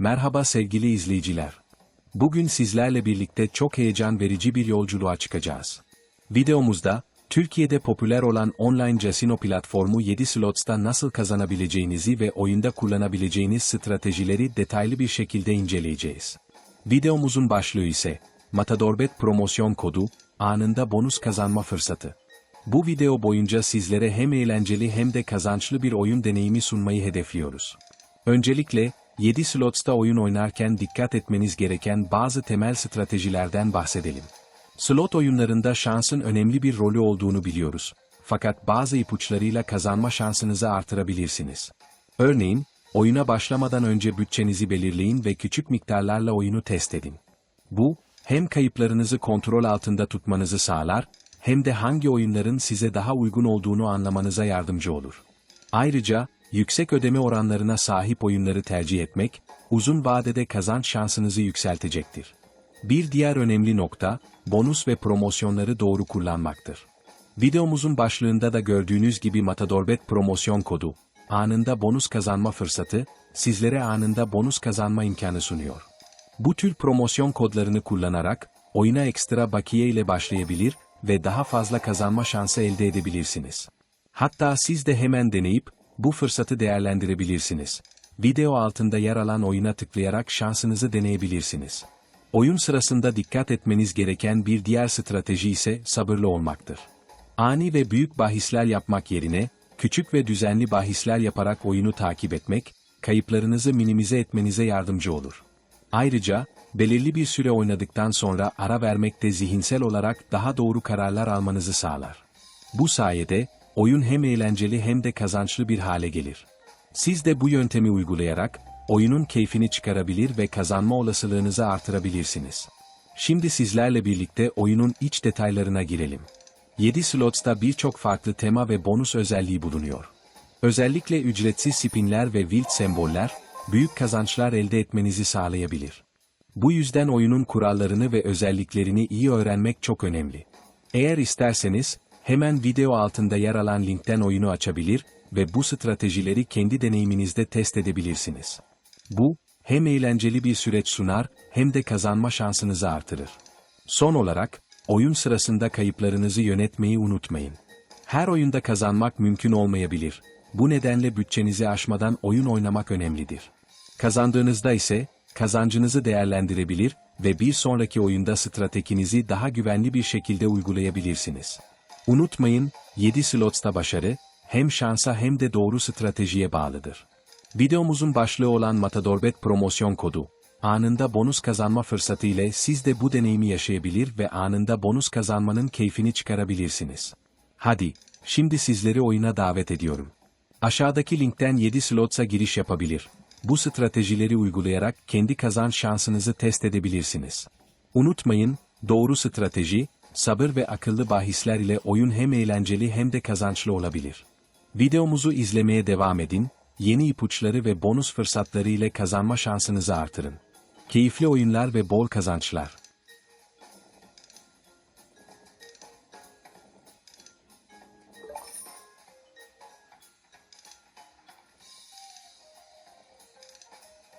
Merhaba sevgili izleyiciler. Bugün sizlerle birlikte çok heyecan verici bir yolculuğa çıkacağız. Videomuzda, Türkiye'de popüler olan online casino platformu 7 Slots'ta nasıl kazanabileceğinizi ve oyunda kullanabileceğiniz stratejileri detaylı bir şekilde inceleyeceğiz. Videomuzun başlığı ise, Matadorbet promosyon kodu, anında bonus kazanma fırsatı. Bu video boyunca sizlere hem eğlenceli hem de kazançlı bir oyun deneyimi sunmayı hedefliyoruz. Öncelikle, 7 Slots'ta oyun oynarken dikkat etmeniz gereken bazı temel stratejilerden bahsedelim. Slot oyunlarında şansın önemli bir rolü olduğunu biliyoruz. Fakat bazı ipuçlarıyla kazanma şansınızı artırabilirsiniz. Örneğin, oyuna başlamadan önce bütçenizi belirleyin ve küçük miktarlarla oyunu test edin. Bu, hem kayıplarınızı kontrol altında tutmanızı sağlar, hem de hangi oyunların size daha uygun olduğunu anlamanıza yardımcı olur. Ayrıca, yüksek ödeme oranlarına sahip oyunları tercih etmek, uzun vadede kazanç şansınızı yükseltecektir. Bir diğer önemli nokta, bonus ve promosyonları doğru kullanmaktır. Videomuzun başlığında da gördüğünüz gibi Matadorbet promosyon kodu, anında bonus kazanma fırsatı, sizlere anında bonus kazanma imkanı sunuyor. Bu tür promosyon kodlarını kullanarak, oyuna ekstra bakiye ile başlayabilir ve daha fazla kazanma şansı elde edebilirsiniz. Hatta siz de hemen deneyip, bu fırsatı değerlendirebilirsiniz. Video altında yer alan oyuna tıklayarak şansınızı deneyebilirsiniz. Oyun sırasında dikkat etmeniz gereken bir diğer strateji ise sabırlı olmaktır. Ani ve büyük bahisler yapmak yerine, küçük ve düzenli bahisler yaparak oyunu takip etmek, kayıplarınızı minimize etmenize yardımcı olur. Ayrıca, belirli bir süre oynadıktan sonra ara vermek de zihinsel olarak daha doğru kararlar almanızı sağlar. Bu sayede, oyun hem eğlenceli hem de kazançlı bir hale gelir. Siz de bu yöntemi uygulayarak, oyunun keyfini çıkarabilir ve kazanma olasılığınızı artırabilirsiniz. Şimdi sizlerle birlikte oyunun iç detaylarına girelim. 7 slots'ta birçok farklı tema ve bonus özelliği bulunuyor. Özellikle ücretsiz spinler ve wild semboller, büyük kazançlar elde etmenizi sağlayabilir. Bu yüzden oyunun kurallarını ve özelliklerini iyi öğrenmek çok önemli. Eğer isterseniz, hemen video altında yer alan linkten oyunu açabilir ve bu stratejileri kendi deneyiminizde test edebilirsiniz. Bu, hem eğlenceli bir süreç sunar hem de kazanma şansınızı artırır. Son olarak, oyun sırasında kayıplarınızı yönetmeyi unutmayın. Her oyunda kazanmak mümkün olmayabilir. Bu nedenle bütçenizi aşmadan oyun oynamak önemlidir. Kazandığınızda ise, kazancınızı değerlendirebilir ve bir sonraki oyunda stratejinizi daha güvenli bir şekilde uygulayabilirsiniz. Unutmayın, 7 slotsta başarı, hem şansa hem de doğru stratejiye bağlıdır. Videomuzun başlığı olan Matadorbet promosyon kodu, anında bonus kazanma fırsatı ile siz de bu deneyimi yaşayabilir ve anında bonus kazanmanın keyfini çıkarabilirsiniz. Hadi, şimdi sizleri oyuna davet ediyorum. Aşağıdaki linkten 7 slotsa giriş yapabilir. Bu stratejileri uygulayarak kendi kazanç şansınızı test edebilirsiniz. Unutmayın, doğru strateji, sabır ve akıllı bahisler ile oyun hem eğlenceli hem de kazançlı olabilir. Videomuzu izlemeye devam edin, yeni ipuçları ve bonus fırsatları ile kazanma şansınızı artırın. Keyifli oyunlar ve bol kazançlar.